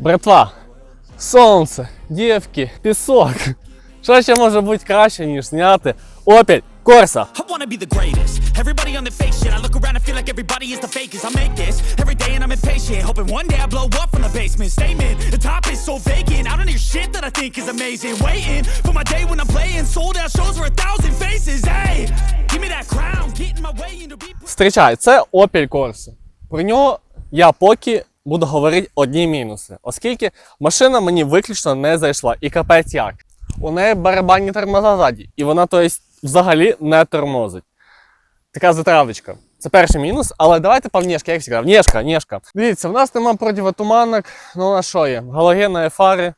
Братва, сонце, дівки, пісок. Що ще може бути краще, ніж зняти be the greatest. Everybody on the fake shit. I look around and feel like everybody is the fakest. I make this every day and I'm impatient. Hoping one day I blow up from the basement. Statement, the top is so vacant. I don't hear shit that I think is amazing. Waiting for my day when I'm playing. Sold out shows for a thousand faces. Hey, give me that crown. Get in my way into people. Зустрічай, це Opel Corsa. Про нього я поки буду говорити одні мінуси, оскільки машина мені виключно не зайшла. І капець як. У неї барабанні тормоза ззаді, і вона, то есть, взагалі не тормозить. Така затравочка. Це перший мінус, але давайте по внешки, як завжди. Внешка, внешка. Дивіться, в нас нема противотуманок, ну на що є? Галогенної фари.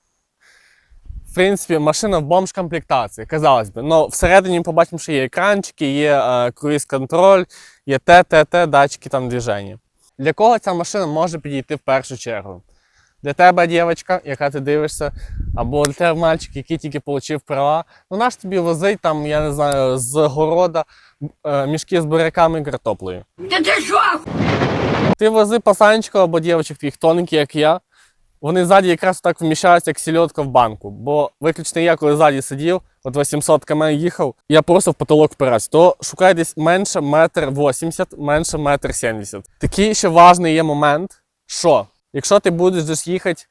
В принципі, машина в бомж комплектації, казалось би. Ну, всередині побачимо, що є екранчики, є е, круїз-контроль, є ТТТ, датчики там движення. Для кого ця машина може підійти в першу чергу? Для тебе, дівчинка, яка ти дивишся, або для тебе мальчик, який тільки отримав права. Ну наш тобі возить там, я не знаю, з города е, мішки з буряками і картоплею. Та ти що? Ти вози пасанчика або дівчинок таких тоненьких, як я. Вони ззаді якраз так вміщаються, як сільотка в банку. Бо виключно я, коли ззаді сидів, от 800 км їхав, я просто в потолок впирався. То шукай десь менше метр 80, менше метр 70. Такий ще важний є момент, що якщо ти будеш десь їхати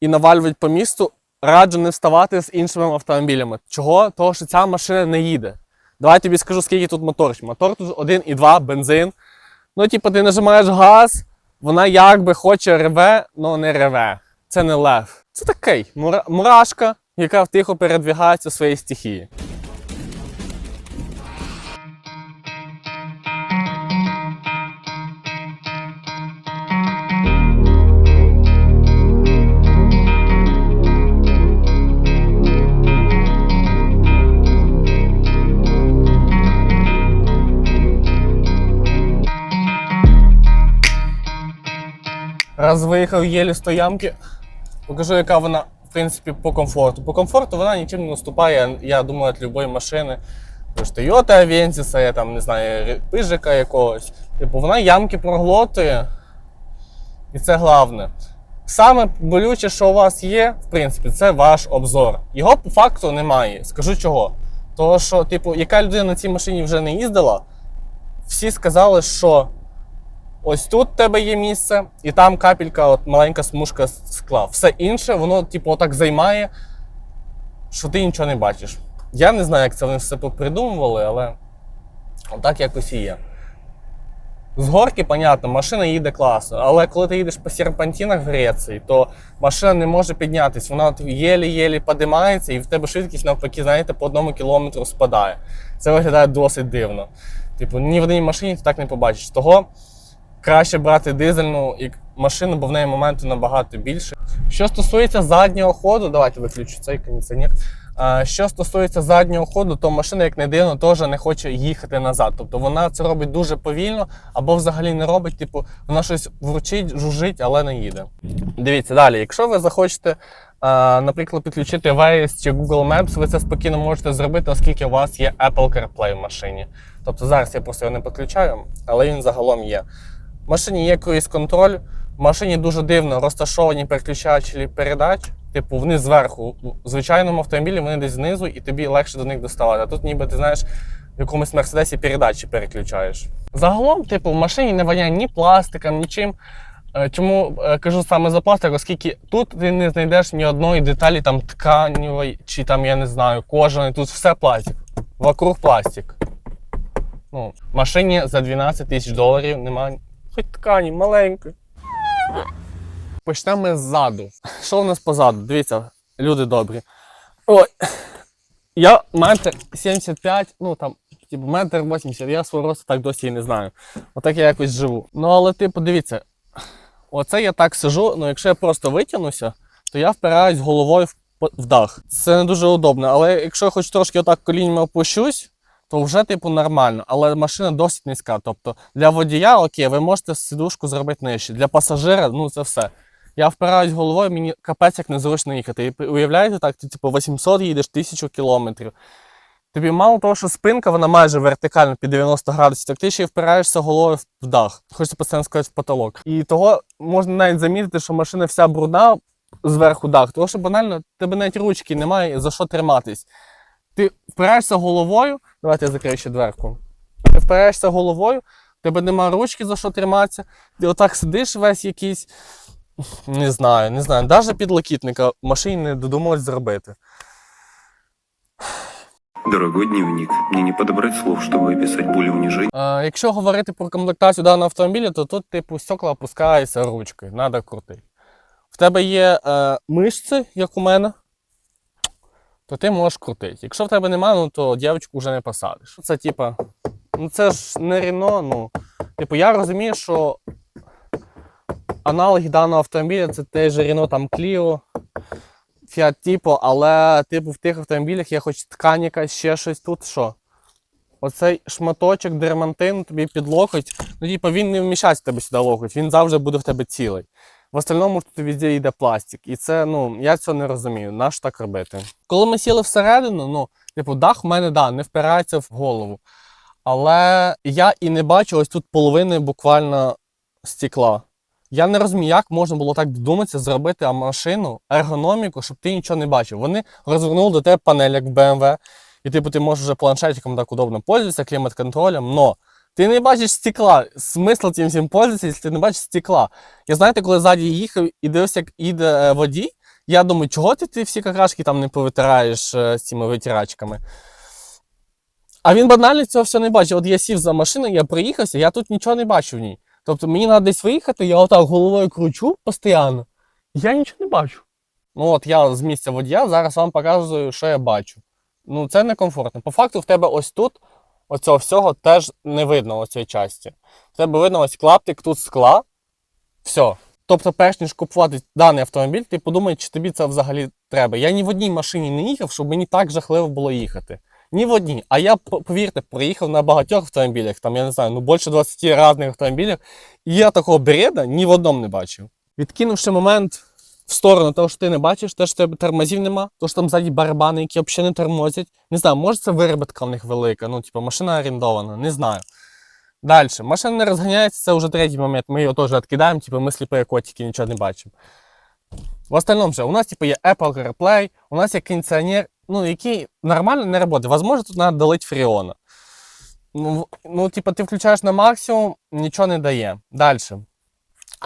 і навалювати по місту, раджу не вставати з іншими автомобілями. Чого? Того, що ця машина не їде. Давай тобі скажу, скільки тут мотор. Мотор тут 1,2, бензин. Ну, типу, ти нажимаєш газ, вона якби хоче реве, але не реве. Це не лев. Це такий мура- мурашка, яка тихо передвігається в своїй стихії. Раз виїхав єлі тої покажу, яка вона, в принципі, по комфорту. По комфорту вона нічим не уступає, я думаю, від будь-якої машини. Тож Toyota Avensis, я там не знаю, пижика якогось. Типу, вона ямки проглотує. І це головне. Саме болюче, що у вас є, в принципі, це ваш обзор. Його по факту немає. Скажу чого. Того, що, типу, яка людина на цій машині вже не їздила, всі сказали, що ось тут в тебе є місце, і там капелька, от маленька смужка скла. Все інше, воно, типу, отак займає, що ти нічого не бачиш. Я не знаю, як це вони все попридумували, але отак якось і є. З горки, понятно, машина їде класно, але коли ти їдеш по серпантинах в Греції, то машина не може піднятися, вона єлі-єлі підіймається, і в тебе швидкість навпаки, знаєте, по одному кілометру спадає. Це виглядає досить дивно. Типу, ні в одній машині ти так не побачиш. Того краще брати дизельну і машину, бо в неї моменту набагато більше. Що стосується заднього ходу, давайте виключу цей кондиціонер. Що стосується заднього ходу, то машина, як не дивно, теж не хоче їхати назад. Тобто вона це робить дуже повільно або взагалі не робить, типу, вона щось вручить, жужить, але не їде. Дивіться далі, якщо ви захочете, наприклад, підключити Waze чи Google Maps, ви це спокійно можете зробити, оскільки у вас є Apple CarPlay в машині. Тобто зараз я просто його не підключаю, але він загалом є. В машині є круїз-контроль, в машині дуже дивно розташовані переключачі передач. Типу, вони зверху. У звичайному автомобілі вони десь знизу, і тобі легше до них доставати. А тут ніби ти знаєш, в якомусь мерседесі передачі переключаєш. Загалом, типу, в машині не воняє ні пластиком, нічим. Е, Чому е, кажу саме за пластик, оскільки тут ти не знайдеш ні одної деталі там тканевої, чи там, я не знаю, кожаної, тут все пластик. Вокруг пластик. Ну, в машині за 12 тисяч доларів немає хоч ткані, маленької. Почнемо ззаду. Що у нас позаду? Дивіться, люди добрі. Ой. Я метр 75, ну там, типу, метр 80, я свого росту так досі і не знаю. Отак я якось живу. Ну, але типу, дивіться, оце я так сижу, ну якщо я просто витягнуся, то я впираюсь головою в, в дах. Це не дуже удобно, але якщо я хоч трошки отак коліньми опущусь, то вже типу нормально, але машина досить низька. Тобто для водія, окей, ви можете сидушку зробити нижче. Для пасажира, ну це все. Я впираюсь головою, мені капець як незручно їхати. І уявляєте, так, ти типу 800 їдеш 1000 кілометрів. Тобі мало того, що спинка вона майже вертикальна під 90 градусів, так ти ще й впираєшся головою в дах. Хочеться постійно сказати в потолок. І того можна навіть замітити, що машина вся брудна, зверху дах, тому що банально тебе навіть ручки немає за що триматись. Ти впираєшся головою, давайте я закрию ще дверку. Ти впираєшся головою, тебе немає ручки за що триматися, ти отак сидиш весь якийсь. Не знаю, не знаю. Навіть підлокітника в машині не додумались зробити. Дорогой дневник, мне не подобрать слов, чтобы описать боль и унижение. Е, якщо говорити про комплектацію даного автомобіля, то тут, типу, стекла опускаються ручкою, треба крутити. В тебе є е, мишці, як у мене, то ти можеш крутити. Якщо в тебе немає, ну то дівчинку вже не посадиш. Це типа, ну це ж не Рено, ну. Типу, я розумію, що аналоги даного автомобіля це теж Renault там Clio, Fiat Tipo, але типу в тих автомобілях є хоч ткань якась, ще щось тут що. Оцей шматочок дермантину тобі під локоть, ну типу він не вміщається тебе сюди локоть, він завжди буде в тебе цілий. В остальному ж тут везде йде пластик. І це, ну, я цього не розумію. Нащо так робити? Коли ми сіли всередину, ну, типу, дах в мене да, не впирається в голову. Але я і не бачу ось тут половини буквально стекла. Я не розумію, як можна було так додуматися зробити машину, ергономіку, щоб ти нічого не бачив. Вони розвернули до тебе панель, як в BMW, і типу ти можеш вже планшетиком так удобно пользуватися, клімат-контролем, но ти не бачиш стекла. Смисл цим всім пользуватися, якщо ти не бачиш стекла. Я знаєте, коли ззаді їхав і дивився, як їде е, водій, я думаю, чого ти, ти всі какашки там не повитираєш е, з цими витирачками. А він банально цього все не бачив. От я сів за машину, я проїхався, я тут нічого не бачу в ній. Тобто мені треба десь виїхати, я отак головою кручу постійно. Я нічого не бачу. Ну от я з місця водія зараз вам показую, що я бачу. Ну, це некомфортно. По факту, в тебе ось тут, оцього всього теж не видно оцієї часті. В тебе видно ось клаптик тут скла. Все. Тобто, перш ніж купувати даний автомобіль, ти подумай, чи тобі це взагалі треба. Я ні в одній машині не їхав, щоб мені так жахливо було їхати. Ні в одній. А я, повірте, проїхав на багатьох автомобілях, там, я не знаю, ну більше 20 різних автомобілях, і я такого бреда ні в одному не бачив. Відкинувши момент в сторону того, що ти не бачиш, те, що в тебе тормозів нема, то що там ззаді барабани, які взагалі не тормозять. Не знаю, може це виробітка в них велика, ну, типу, машина орендована, не знаю. Далі. Машина не розганяється, це вже третій момент. Ми його теж відкидаємо, типу, ми сліпі котики, нічого не бачимо. В остальном же, у нас типу, є Apple CarPlay, у нас є кондиціонер, ну, який нормально не працює. Возможно, тут треба долити фреона. Ну, в- ну, типу, ти включаєш на максимум, нічого не дає. Далі.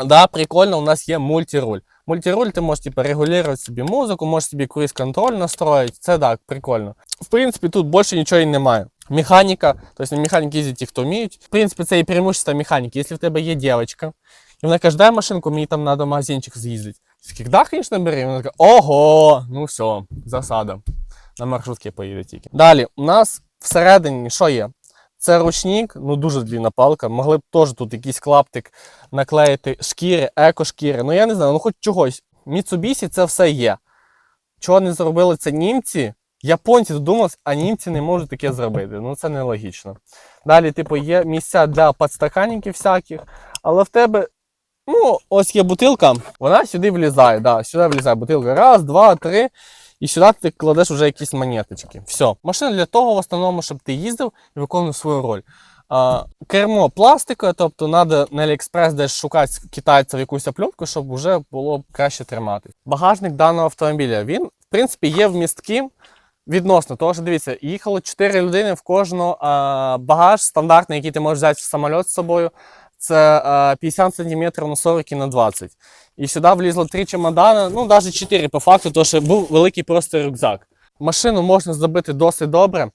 Да, прикольно, у нас є мультируль. Мультируль ти можеш типу, регулювати собі музику, можеш собі круїз контроль настроїти. Це так, прикольно. В принципі, тут більше нічого і немає. Механіка, тобто на механіки їздять ті, хто вміють. В принципі, це і преимущество механіки. Якщо в тебе є дівчинка, і вона каже, машинку, мені там треба в магазинчик з'їздити. Таких, да, звісно, бери. І Вона така, ого, ну все, засада. На маршрутці поїде тільки. Далі, у нас всередині що є? Це ручник, ну дуже длінна палка. Могли б теж тут якийсь клаптик наклеїти шкіри, еко-шкіри. Ну я не знаю, ну хоч чогось. Mitsubishi це все є. Чого не зробили це німці? Японці додумались, а німці не можуть таке зробити. Ну це нелогічно. Далі, типу, є місця для підстаканників всяких, але в тебе. Ну, ось є бутилка, вона сюди влізає. Да, сюди влізає бутилка. Раз, два, три. І сюди ти кладеш вже якісь монеточки. Все. Машина для того, в основному, щоб ти їздив і виконував свою роль. А, кермо пластикове, тобто треба на AliExpress десь шукати китайців якусь опльотку, щоб вже було краще тримати. Багажник даного автомобіля він, в принципі, є вмістким відносно. Того, що дивіться, їхало 4 людини в кожного а, багаж стандартний, який ти можеш взяти в самоліт з собою. Це 50 см на 40 і на 20 І сюди влізло 3 чемодани, ну навіть 4 по факту, тому що був великий просто рюкзак. Машину можна зробити досить добре.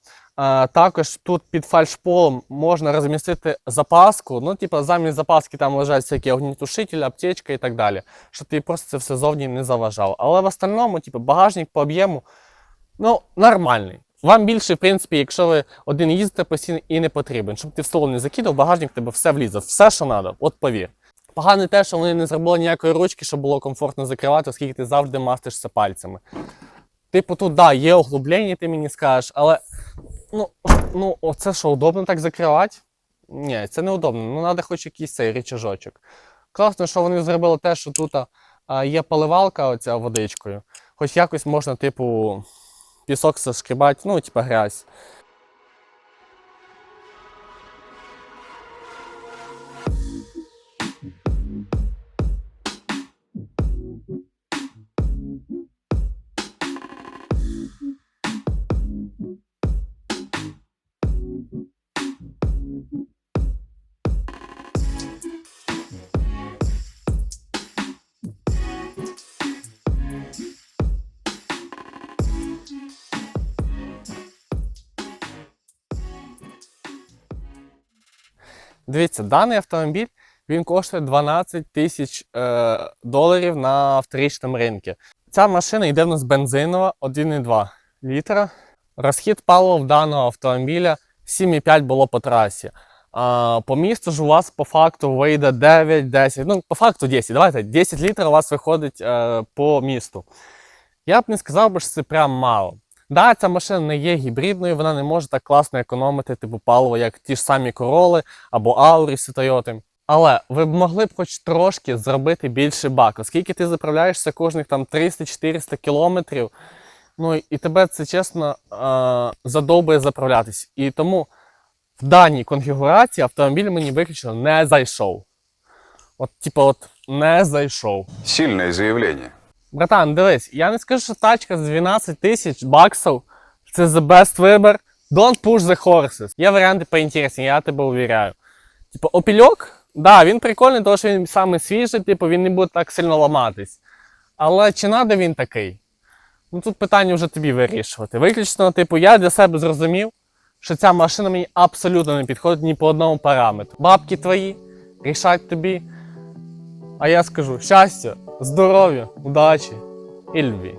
Також тут під фальшполом можна розмістити запаску. Ну, типу, замість запаски там лежать всякі огнітушителі, аптечка і так далі. Щоб тобі просто це все зовні не заважало. Але в остальному, типу, багажник по об'єму ну, нормальний. Вам більше, в принципі, якщо ви один їздите постійно і не потрібен. Щоб ти в столу не закидав, багажник тебе все влізе, все, що треба, от повір. Погане те, що вони не зробили ніякої ручки, щоб було комфортно закривати, оскільки ти завжди мастишся пальцями. Типу, тут, да, є углублення, ти мені скажеш, але ну, ну оце що, удобно так закривати? Ні, це не удобно. Ну, треба хоч якийсь цей рычажочок. Класно, що вони зробили те, що тут а, є поливалка оця водичкою. Хоч якось можна, типу, пісок зашкрібати, ну, типа грязь. Дивіться, даний автомобіль він коштує 12 тисяч е, доларів на вторичному ринку. Ця машина йде в нас бензинова 1,2 літра. Розхід палива даного автомобіля 7,5 було по трасі. А, по місту ж у вас по факту вийде 9-10, ну по факту 10. Давайте 10 літрів у вас виходить е, по місту. Я б не сказав що це прям мало. Да, ця машина не є гібридною, вона не може так класно економити типу паливо, як ті ж самі короли або Ауріси Тойоти. Але ви б могли б хоч трошки зробити більше бак, оскільки ти заправляєшся кожних там 300-400 кілометрів. Ну і тебе це чесно задовбує заправлятись. І тому в даній конфігурації автомобіль мені виключно не зайшов. От, типу, от не зайшов. Сильное заявление. Братан, дивись, я не скажу, що тачка за 12 тисяч баксів це the best вибір. Don't push the horses. Є варіанти поінтересні, я тебе увіряю. Типу, опільок, да, він прикольний, тому що він саме свіжий, типу, він не буде так сильно ламатись. Але чи надо він такий? Ну тут питання вже тобі вирішувати. Виключно, типу, я для себе зрозумів, що ця машина мені абсолютно не підходить ні по одному параметру. Бабки твої, рішать тобі. А я скажу щастя, здоров'я, удачі і любві.